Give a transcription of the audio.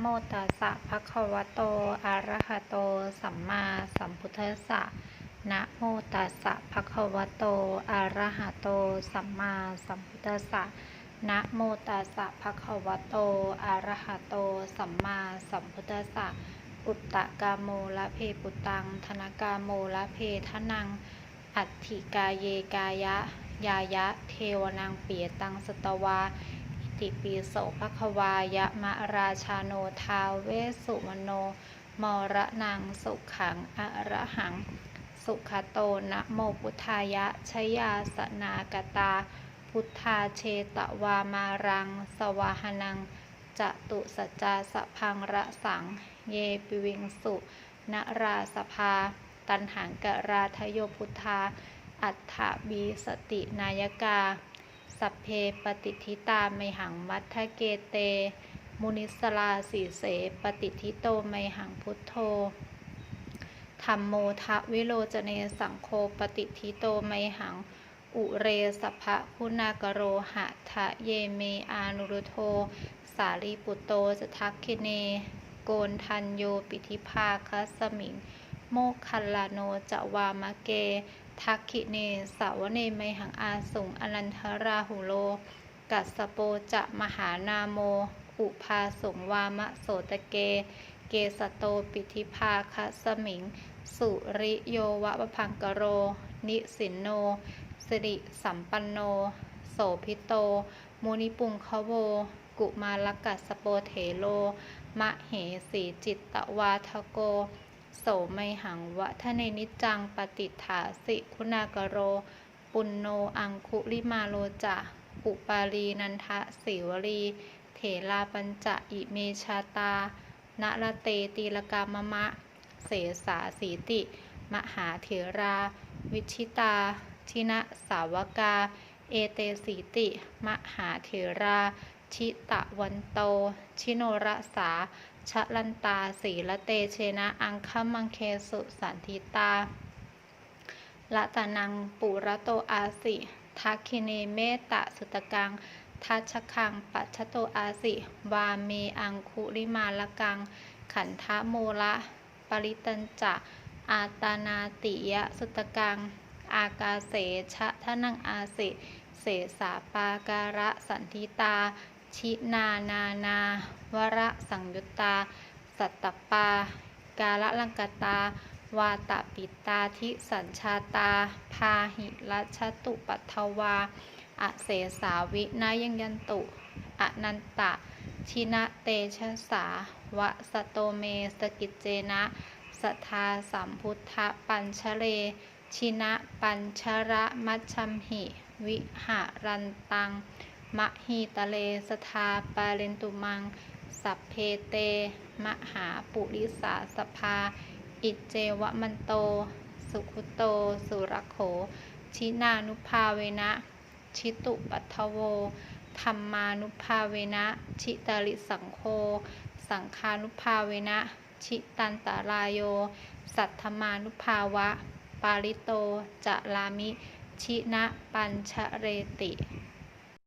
โมตัสสะภะคะวะโต อะระหะโต สัมมาสัมพุทธัสสะ นะโมตัสสะภะคะวะโต อะระหะโต สัมมาสัมพุทธัสสะ นะโมตัสสะภะคะวะโต อะระหะโต สัมมาสัมพุทธัสสะ อุตตะกาโมละเพปุตัง ธนกาโมละเพทนัง อัตถิกาเยกายะ ยายะ เทวนังเปียตังสตวา ติปิโสภควายะมะราชาโนทาวเวสุมโนมระนังสุขังอระหัง สุขโตนะโมพุทธายะชยาสนากตา พุทธาเชตวามารัง สวาหนังจตุสจจาสพังระสัง เยปิวิงสุนราสภา ตันหังกราทโยพุทธา อัฏฐบีสตินายกา สัพเพปฏิทิตาไมหังมัทธเกเต มุนิสลาสีเส ปฏิทิโตไมหังพุทโธธรรมโมทะวิโรจเนสังโฆปฏิทิโตไมหัง อุเรสภะคุณากโรหะทะเยเมอานุรุโท สารีปุตโตสทักคิเน โกนทันโยปิธิภาคัสมิง โมคคัลลาโนจะวามะเก ทักขิเนสาวเนไมหังอาสุงอนันทราหุโล กัสโปจะมหานาโม อุภาสงวามะโสตะเก เกสโตปิธิภาคัสมิง สุริโยวะปพังกโร นิสินโนสิริสัมปันโน โสพิโตมุนิปุงคโว กุมาลกัสสโปเถโล มะเหสีจิตตวาทโก โสไมหังวะทะเนนิจจังปฏิฐาสิคุณากโร ปุณโนอังคุลิมาโลจะอุปาลีนันทะสิวลี เถลาปัญจะอิเมชาตานะละเตตีลกามะมะ เสสาสีติ มหาเถรา วิชิตาทินะสาวกา เอเตสีติ มหาเถรา ชิตะวันโต ชิโนระสา ชะลันตาสีละเตเชนะ อังคมังเคสุสันทิตาละตานังปุระโตอาสิทักคิเนเมตตะสุตกัง ทัชคัง ปัชโตอาสิ วาเมอังคุริมาละกัง ขันทะโมละ ปริตันจะอาตานาติยะสุตกัง อากาเสชะทะนังอาสิ เสสาปาการะสันทิตา ชินานานาวระสังยุตตา สัตตปา กาละลังกตา วาตปิตาทิสัญชาตา พาหิรัชตุปัทวา อเสสาวินายังยันตุ อนันตะ ชินะเตชะสาวะสโตเมสกิจเจนะสทธาสัมพุทธปัญชเล ชินะปัญชระมัชชมหิ วิหารันตัง มะฮีตะเลสทาปาเรนตุมัง สัพเพเต มหาปุริสาสภา อิเจวะมันโต สุขุโต สุรโข ชินานุภาเวนะ ชิตุปัทโว ธรรมานุภาเวนะ ชิตาลิสังโฆสังคานุภาเวนะ ชิตันตารายโย สัทธมานุภาวะ ปาริโต จะลามิ ชินะปัญชเรติ